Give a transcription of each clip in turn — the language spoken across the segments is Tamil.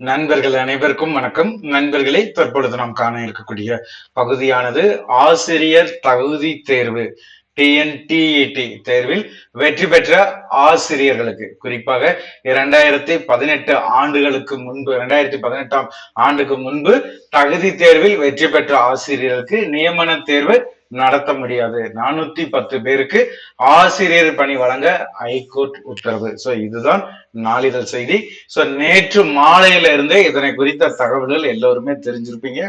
நண்பர்கள் அனைவருக்கும் வணக்கம். நண்பர்களே தற்பொழுது நாம் காண இருக்கக்கூடிய பகுதியானது ஆசிரியர் தகுதி தேர்வு டிஎன்டிஇடி தேர்வில் வெற்றி பெற்ற ஆசிரியர்களுக்கு. குறிப்பாக இரண்டாயிரத்தி பதினெட்டு ஆண்டுகளுக்கு முன்பு இரண்டாயிரத்தி பதினெட்டாம் ஆண்டுக்கு முன்பு தகுதி தேர்வில் வெற்றி பெற்ற ஆசிரியர்களுக்கு நியமன தேர்வு நடத்த முடியாது. நானூத்தி பத்து பேருக்கு ஆசிரியர் பணி வழங்க ஹைகோர்ட் உத்தரவு. சோ இதுதான் நாளிதழ் செய்தி. சோ நேற்று மாலையில இருந்தே இதனை குறித்த தகவல்கள் எல்லோருமே தெரிஞ்சிருப்பீங்க.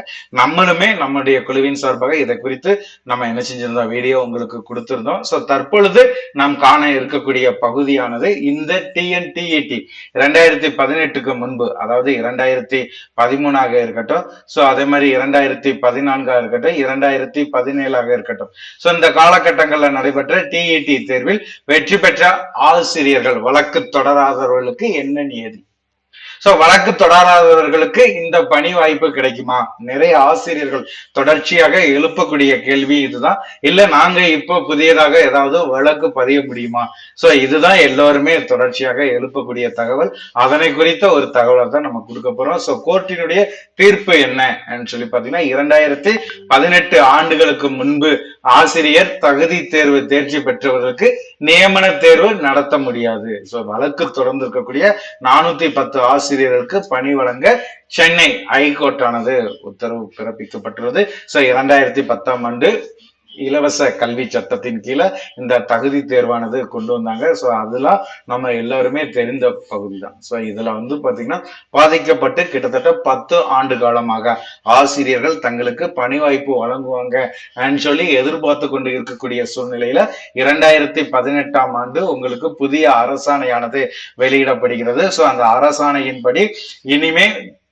நம்மளுமே நம்முடைய குழுவின் சார்பாக இதை குறித்து நம்ம என்ன செஞ்சிருந்தோம்? வீடியோ உங்களுக்கு கொடுத்திருந்தோம். ஸோ தற்பொழுது நாம் காண இருக்கக்கூடிய பகுதியானது இந்த டிஎன்டிஇடி இரண்டாயிரத்தி பதினெட்டுக்கு முன்பு அதாவது இரண்டாயிரத்தி பதிமூணாக இருக்கட்டும். சோ அதே மாதிரி இரண்டாயிரத்தி பதினான்காக இருக்கட்டும். இரண்டாயிரத்தி பதினேழாக இருக்கட்டும். சோ இந்த காலகட்டங்கள்ல நடைபெற்ற டிஇடி தேர்வில் வெற்றி பெற்ற ஆசிரியர்கள் வழக்கு தொடராதவர்களுக்கு என்ன நியதி? சோ வழக்கு தொடராதவர்களுக்கு இந்த பணி வாய்ப்பு கிடைக்குமா? நிறைய ஆசிரியர்கள் தொடர்ச்சியாக எழுப்பக்கூடிய கேள்வி இதுதான். இல்ல நாங்க இப்போ புதியதாக ஏதாவது வழக்கு பதிய முடியுமா? சோ இதுதான் எல்லோருமே தொடர்ச்சியாக எழுப்பக்கூடிய தகவல். அதனை குறித்த ஒரு தகவலை தான் நம்ம கொடுக்க போறோம். சோ கோர்ட்டினுடைய தீர்ப்பு என்ன? சொல்லி பாத்தீங்கன்னா இரண்டாயிரத்தி பதினெட்டு ஆண்டுகளுக்கு முன்பு ஆசிரியர் தகுதி தேர்வு தேர்ச்சி பெற்றவர்களுக்கு நியமன தேர்வு நடத்த முடியாது. சோ வழக்கு தொடர்ந்து இருக்கக்கூடிய நானூத்தி பத்து ஆசிரியர்களுக்கு பணி வழங்க சென்னை ஹைகோர்ட்டானது உத்தரவு பிறப்பிக்கப்பட்டுள்ளது. சோ இரண்டாயிரத்தி பத்தாம் ஆண்டு இலவச கல்வி சட்டத்தின் கீழே இந்த தகுதி தேர்வானது கொண்டு வந்தாங்க. ஸோ அதெல்லாம் நம்ம எல்லாருமே தெரிந்த பகுதி தான் ஸோ இதுல வந்து பாத்தீங்கன்னா பாதிக்கப்பட்டு கிட்டத்தட்ட பத்து ஆண்டு காலமாக ஆசிரியர்கள் தங்களுக்கு பணி வாய்ப்பு வழங்குவாங்க சொல்லி எதிர்பார்த்து கொண்டு இருக்கக்கூடிய சூழ்நிலையில இரண்டாயிரத்தி பதினெட்டாம் ஆண்டு உங்களுக்கு புதிய அரசாணையானது வெளியிடப்படுகிறது. ஸோ அந்த அரசாணையின்படி இனிமே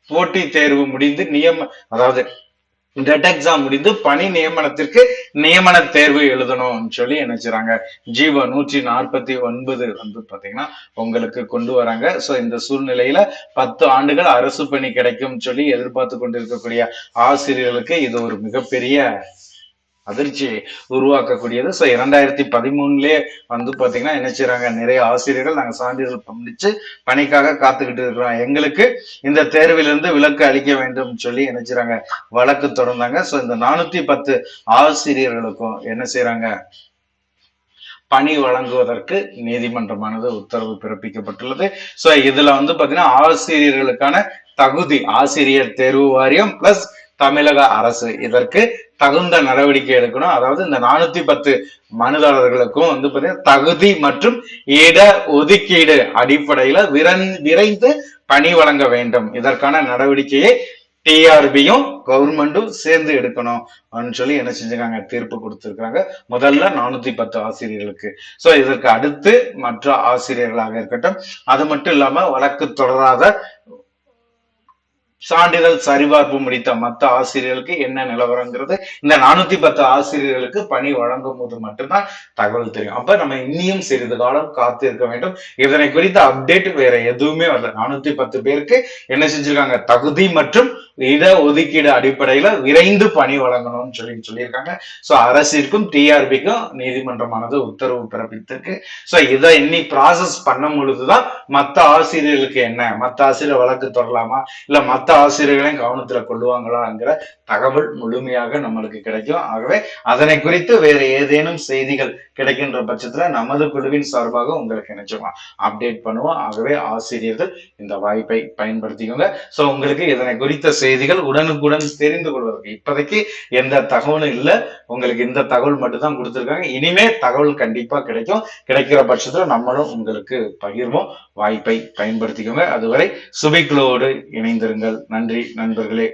போட்டி தேர்வு முடிந்து நியம அதாவது டெட் எக்ஸாம் முடிந்து பணி நியமனத்திற்கு நியமன தேர்வு எழுதணும்னு சொல்லி நினைச்சுறாங்க ஜீவோ நூற்றி நாற்பத்தி ஒன்பது வந்து பாத்தீங்கன்னா உங்களுக்கு கொண்டு வராங்க. ஸோ இந்த சூழ்நிலையில பத்து ஆண்டுகள் அரசு பணி கிடைக்கும் சொல்லி எதிர்பார்த்து கொண்டிருக்கக்கூடிய ஆசிரியர்களுக்கு இது ஒரு மிகப்பெரிய அதிர்ச்சி உருவாக்கக்கூடியது. ஸோ இரண்டாயிரத்தி பதிமூணுலயே வந்து பார்த்தீங்கன்னா என்ன செய்யறாங்க நிறைய ஆசிரியர்கள் நாங்கள் சான்றிதழ் பண்ணிச்சு பணிக்காக காத்துக்கிட்டு இருக்கிறோம். எங்களுக்கு இந்த தேர்விலிருந்து விலக்கு அளிக்க வேண்டும் சொல்லி என்ன செய்றாங்க? வழக்கு தொடர்ந்தாங்க. ஸோ இந்த நானூத்தி பத்து ஆசிரியர்களுக்கும் என்ன செய்யறாங்க பணி வழங்குவதற்கு நீதிமன்றமானது உத்தரவு பிறப்பிக்கப்பட்டுள்ளது. ஸோ இதுல வந்து பார்த்தீங்கன்னா ஆசிரியர்களுக்கான தகுதி ஆசிரியர் தேர்வு வாரியம் பிளஸ் தமிழக அரசு இதற்கு தகுந்த நடவடிக்கை எடுக்கணும். அதாவது இந்த நானூத்தி பத்து மனுதாரர்களுக்கும் வந்து பாத்தீங்கன்னா தகுதி மற்றும் இட ஒதுக்கீடு அடிப்படையில விரன் விரைந்து பணி வழங்க வேண்டும். இதற்கான நடவடிக்கையை டிஆர்பியும் கவர்மெண்ட்டும் சேர்ந்து எடுக்கணும் சொல்லி என்ன செஞ்சிருக்காங்க? தீர்ப்பு கொடுத்துருக்காங்க. முதல்ல நானூத்தி பத்து ஆசிரியர்களுக்கு. சோ இதற்கு அடுத்து மற்ற ஆசிரியர்களாக இருக்கட்டும் அது மட்டும் இல்லாம வழக்கு தொடராத சான்றிதழ் சரிபார்ப்பு முடித்த மற்ற ஆசிரியர்களுக்கு என்ன நிலவரங்கிறது இந்த நானூத்தி பத்து ஆசிரியர்களுக்கு பணி வழங்கும் போது மட்டும்தான் தகவல் தெரியும். அப்ப நம்ம இன்னியும் சிறிது காலம் காத்து இருக்க வேண்டும். இதனை குறித்த அப்டேட் வேற எதுவுமே வரல. நானூத்தி பத்து பேருக்கு என்ன செஞ்சிருக்காங்க? தகுதி மற்றும் இட ஒதுக்கீடு அடிப்படையில விரைந்து பணி வழங்கணும்னு சொல்லி சொல்லியிருக்காங்க. ஸோ அரசிற்கும் டிஆர்பிக்கும் நீதிமன்றமானது உத்தரவு பிறப்பித்திருக்கு. சோ இதை இன்னி ப்ராசஸ் பண்ணும் பொழுதுதான் மத்த ஆசிரியர்களுக்கு என்ன? மத்த ஆசிரியர் வழக்கு தொடரலாமா? இல்ல மத்த ஆசிரியர்களையும் கவனத்துல கொள்ளுவாங்களாங்கிற தகவல் முழுமையாக நம்மளுக்கு கிடைக்கும். ஆகவே அதனை குறித்து வேற ஏதேனும் செய்திகள் கிடைக்கின்ற பட்சத்துல நமது குழுவின் சார்பாக உங்களுக்கு நினைச்சுக்கலாம் அப்டேட் பண்ணுவோம். ஆகவே ஆசிரியர்கள் இந்த வாய்ப்பை பயன்படுத்திக்கோங்க. சோ உங்களுக்கு இதனை குறித்த செய்திகள் உடனுக்குடன் தெரிந்து கொள்வதற்கு. இப்போதைக்கு எந்த தகவலும் இல்லை. உங்களுக்கு இந்த தகவல் மட்டும் தான் கொடுத்துருக்காங்க. இனிமே தகவல் கண்டிப்பா கிடைக்கும். கிடைக்கிற பட்சத்துல நம்மளும் உங்களுக்கு பகிர்வோம். வாய்ப்பை பயன்படுத்திக்கோங்க. அதுவரை சுபிக்ளோடு இணைந்திருங்கள். நன்றி நண்பர்களே.